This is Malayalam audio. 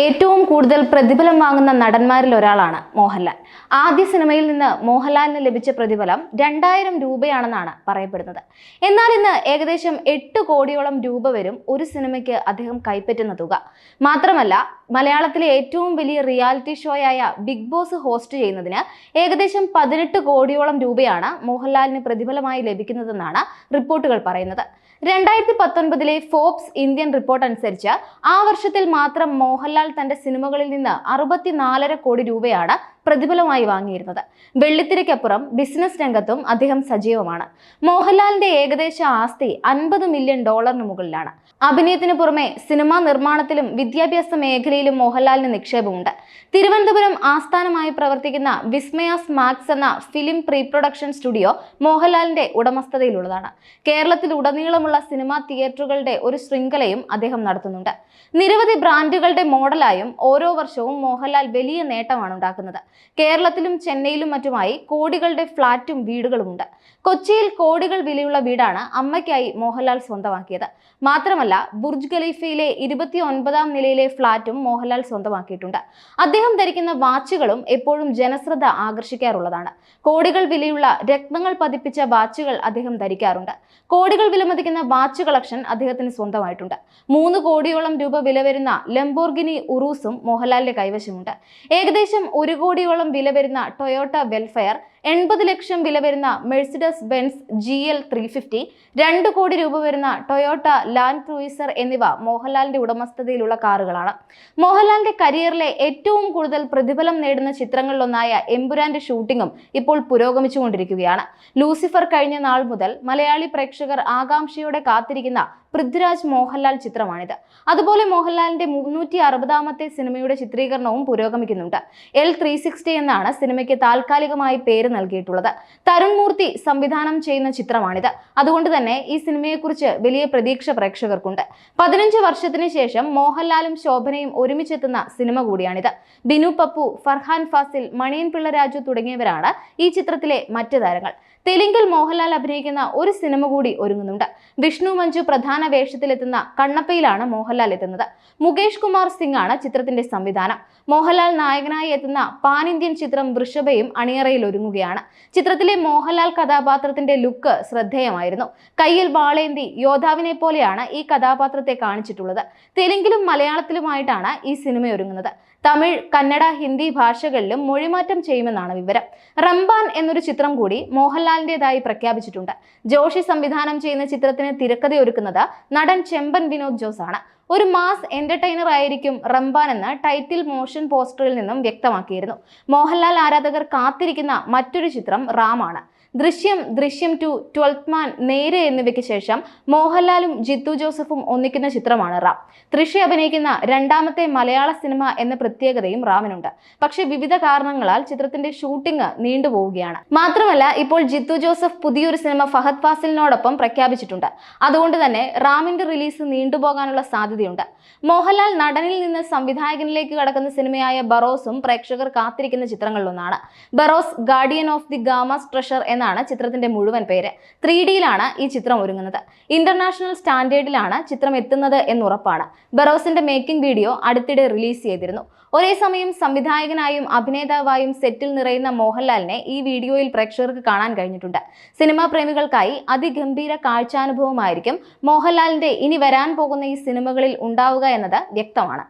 ഏറ്റവും കൂടുതൽ പ്രതിഫലം വാങ്ങുന്ന നടന്മാരിൽ ഒരാളാണ് മോഹൻലാൽ. ആദ്യ സിനിമയിൽ നിന്ന് മോഹൻലാലിന് ലഭിച്ച പ്രതിഫലം രണ്ടായിരം രൂപയാണെന്നാണ് പറയപ്പെടുന്നത്. എന്നാൽ ഇന്ന് ഏകദേശം എട്ട് കോടിയോളം രൂപ വരും ഒരു സിനിമയ്ക്ക് അദ്ദേഹം കൈപ്പറ്റുന്ന തുക. മാത്രമല്ല മലയാളത്തിലെ ഏറ്റവും വലിയ റിയാലിറ്റി ഷോയായ ബിഗ് ബോസ് ഹോസ്റ്റ് ചെയ്യുന്നതിന് ഏകദേശം പതിനെട്ട് കോടിയോളം രൂപയാണ് മോഹൻലാലിന് പ്രതിഫലമായി ലഭിക്കുന്നതെന്നാണ് റിപ്പോർട്ടുകൾ പറയുന്നത്. രണ്ടായിരത്തി പത്തൊൻപതിലെ ഫോബ്സ് ഇന്ത്യൻ റിപ്പോർട്ട് അനുസരിച്ച് ആ വർഷത്തിൽ മാത്രം മോഹൻലാൽ തന്റെ സിനിമകളിൽ നിന്ന് അറുപത്തിനാലര കോടി രൂപയാണ് പ്രതിഫലമായി വാങ്ങിയിരുന്നത്. വെള്ളിത്തിരക്കപ്പുറം ബിസിനസ് രംഗത്തും അദ്ദേഹം സജീവമാണ്. മോഹൻലാലിന്റെ ഏകദേശ ആസ്തി അൻപത് മില്യൺ ഡോളറിന് മുകളിലാണ്. അഭിനയത്തിന് പുറമെ സിനിമാ നിർമ്മാണത്തിലും വിദ്യാഭ്യാസ മോഹൻലാലിന് നിക്ഷേപമുണ്ട്. തിരുവനന്തപുരം ആസ്ഥാനമായി പ്രവർത്തിക്കുന്ന വിസ്മയാസ് മാക്സ് എന്ന ഫിലിം പ്രീ പ്രൊഡക്ഷൻ സ്റ്റുഡിയോ മോഹൻലാലിന്റെ ഉടമസ്ഥതയിലുള്ളതാണ്. കേരളത്തിൽ ഉടനീളമുള്ള സിനിമാ തിയേറ്ററുകളുടെ ഒരു ശൃംഖലയും അദ്ദേഹം നടത്തുന്നുണ്ട്. നിരവധി ബ്രാൻഡുകളുടെ മോഡലായും ഓരോ വർഷവും മോഹൻലാൽ വലിയ നേട്ടമാണ് ഉണ്ടാക്കുന്നത്. കേരളത്തിലും ചെന്നൈയിലും മറ്റുമായി കോടികളുടെ ഫ്ളാറ്റും വീടുകളുമുണ്ട്. കൊച്ചിയിൽ കോടികൾ വിലയുള്ള വീടാണ് അമ്മയ്ക്കായി മോഹൻലാൽ സ്വന്തമാക്കിയത്. മാത്രമല്ല ബുർജ് ഖലീഫയിലെ ഇരുപത്തി ഒൻപതാം നിലയിലെ ഫ്ളാറ്റും മോഹൻലാൽ സ്വന്തമാക്കിയിട്ടുണ്ട്. അദ്ദേഹം ധരിക്കുന്ന വാച്ചുകളും എപ്പോഴും ജനശ്രദ്ധ ആകർഷിക്കാറുള്ളതാണ്. കോടികൾ വിലയുള്ള രത്നങ്ങൾ പതിപ്പിച്ച വാച്ചുകൾ അദ്ദേഹം ധരിക്കാറുണ്ട്. കോടികൾ വിലമതിക്കുന്ന വാച്ച് കളക്ഷൻ അദ്ദേഹത്തിന് സ്വന്തമായിട്ടുണ്ട്. മൂന്ന് കോടിയോളം രൂപ വില വരുന്ന ലംബോർഗിനി ഉറൂസും മോഹൻലാലിന്റെ കൈവശമുണ്ട്. ഏകദേശം ഒരു കോടിയോളം വില വരുന്ന ടൊയോട്ട വെൽഫെയർ എൺപത് ലക്ഷം വില വരുന്ന Mercedes Benz G L three fifty രണ്ട് കോടി രൂപ വരുന്ന ടൊയോട്ട ലാൻഡ് ക്രൂയിസർ എന്നിവ മോഹൻലാലിന്റെ ഉടമസ്ഥതയിലുള്ള കാറുകളാണ്. മോഹൻലാലിന്റെ കരിയറിലെ ഏറ്റവും കൂടുതൽ പ്രതിഫലം നേടുന്ന ചിത്രങ്ങളിലൊന്നായ എമ്പുരാന്റെ ഷൂട്ടിങ്ങും ഇപ്പോൾ പുരോഗമിച്ചുകൊണ്ടിരിക്കുകയാണ്. ലൂസിഫർ കഴിഞ്ഞ നാൾ മുതൽ മലയാളി പ്രേക്ഷകർ ആകാംക്ഷയോടെ കാത്തിരിക്കുന്ന പൃഥ്വിരാജ് മോഹൻലാൽ ചിത്രമാണിത്. അതുപോലെ മോഹൻലാലിന്റെ മുന്നൂറ്റി അറുപതാമത്തെ സിനിമയുടെ ചിത്രീകരണവും പുരോഗമിക്കുന്നുണ്ട്. എൽ ത്രീ സിക്സ്റ്റി എന്നാണ് സിനിമയ്ക്ക് താൽക്കാലികമായി പേര് നൽകിയിട്ടുള്ളത്. തരുൺ മൂർത്തി സംവിധാനം ചെയ്യുന്ന ചിത്രമാണിത്. അതുകൊണ്ട് തന്നെ ഈ സിനിമയെക്കുറിച്ച് വലിയ പ്രതീക്ഷ പ്രേക്ഷകർക്കുണ്ട്. പതിനഞ്ച് വർഷത്തിന് ശേഷം മോഹൻലാലും ശോഭനയും ഒരുമിച്ചെത്തുന്ന സിനിമ കൂടിയാണിത്. ബിനു പപ്പു ഫർഹാൻ ഫാസിൽ മണിയൻ പിള്ള രാജു തുടങ്ങിയവരാണ് ഈ ചിത്രത്തിലെ മറ്റ് താരങ്ങൾ. തെലുങ്കിൽ മോഹൻലാൽ അഭിനയിക്കുന്ന ഒരു സിനിമ കൂടി ഒരുങ്ങുന്നുണ്ട്. വിഷ്ണു മഞ്ജു പ്രധാന വേഷത്തിലെത്തുന്ന കണ്ണപ്പയിലാണ് മോഹൻലാൽ എത്തുന്നത്. മുകേഷ് കുമാർ സിംഗ് ആണ് ചിത്രത്തിന്റെ സംവിധാനം. മോഹൻലാൽ നായകനായി എത്തുന്ന പാൻ ഇന്ത്യൻ ചിത്രം വൃഷഭയും അണിയറയിൽ ഒരുങ്ങുകയാണ്. ചിത്രത്തിലെ മോഹൻലാൽ കഥാപാത്രത്തിന്റെ ലുക്ക് ശ്രദ്ധേയമായിരുന്നു. കയ്യിൽ വാളേന്തി യോദ്ധാവിനെ പോലെയാണ് ഈ കഥാപാത്രത്തെ കാണിച്ചിട്ടുള്ളത്. തെലുങ്കിലും മലയാളത്തിലുമായിട്ടാണ് ഈ സിനിമ ഒരുങ്ങുന്നത് തമിഴ് കന്നഡ ഹിന്ദി ഭാഷകളിലും മൊഴിമാറ്റം ചെയ്യുമെന്നാണ് വിവരം. റംബാൻ എന്നൊരു ചിത്രം കൂടി മോഹൻലാലിന്റെതായി പ്രഖ്യാപിച്ചിട്ടുണ്ട്. ജോഷി സംവിധാനം ചെയ്യുന്ന ചിത്രത്തിന് തിരക്കഥയൊരുക്കുന്നത് നടൻ ചെമ്പൻ വിനോദ് ജോസ് ആണ് ഒരു മാസ് എന്റർടൈനർ ആയിരിക്കും റംബാൻ എന്ന് ടൈറ്റിൽ മോഷൻ പോസ്റ്ററിൽ നിന്നും വ്യക്തമാക്കിയിരുന്നു. മോഹൻലാൽ ആരാധകർ കാത്തിരിക്കുന്ന മറ്റൊരു ചിത്രം റാമാണ്. ദൃശ്യം ദൃശ്യം ടു ട്വൽത്ത് മാൻ നേരെ എന്നിവയ്ക്ക് ശേഷം മോഹൻലാലും ജിത്തു ജോസഫും ഒന്നിക്കുന്ന ചിത്രമാണ് റാം. തൃഷ അഭിനയിക്കുന്ന രണ്ടാമത്തെ മലയാള സിനിമ എന്ന പ്രത്യേകതയും റാമിനുണ്ട്. പക്ഷേ വിവിധ കാരണങ്ങളാൽ ചിത്രത്തിന്റെ ഷൂട്ടിംഗ് നീണ്ടുപോവുകയാണ് മാത്രമല്ല ഇപ്പോൾ ജിത്തു ജോസഫ് പുതിയൊരു സിനിമ ഫഹദ് ഫാസിലിനോടൊപ്പം പ്രഖ്യാപിച്ചിട്ടുണ്ട്. അതുകൊണ്ട് തന്നെ റാമിന്റെ റിലീസ് നീണ്ടുപോകാനുള്ള സാധ്യതയുണ്ട്. മോഹൻലാൽ നടനിൽ നിന്ന് സംവിധായകനിലേക്ക് കടക്കുന്ന സിനിമയായ ബറോസും പ്രേക്ഷകർ കാത്തിരിക്കുന്ന ചിത്രങ്ങളിലൊന്നാണ്. Barroz guardian of the Gama's treasure എന്നാണ് ചിത്രത്തിന്റെ മുഴുവൻ പേര്. ത്രീ ഡിയിലാണ് ഈ ചിത്രം ഒരുങ്ങുന്നത്. ഇന്റർനാഷണൽ സ്റ്റാൻഡേർഡിലാണ് ചിത്രം എത്തുന്നത് എന്നുറപ്പാണ്. ബറോസിന്റെ മേക്കിംഗ് വീഡിയോ അടുത്തിടെ റിലീസ് ചെയ്തിരുന്നു. ഒരേ സമയം സംവിധായകനായും അഭിനേതാവായും സെറ്റിൽ നിറയുന്ന മോഹൻലാലിനെ ഈ വീഡിയോയിൽ പ്രേക്ഷകർക്ക് കാണാൻ കഴിഞ്ഞിട്ടുണ്ട്. സിനിമാ പ്രേമികൾക്കായി അതിഗംഭീര കാഴ്ചാനുഭവമായിരിക്കും മോഹൻലാലിന്റെ ഇനി വരാൻ പോകുന്ന ഈ സിനിമകളിൽ ഉണ്ടാവുക എന്നത് വ്യക്തമാണ്.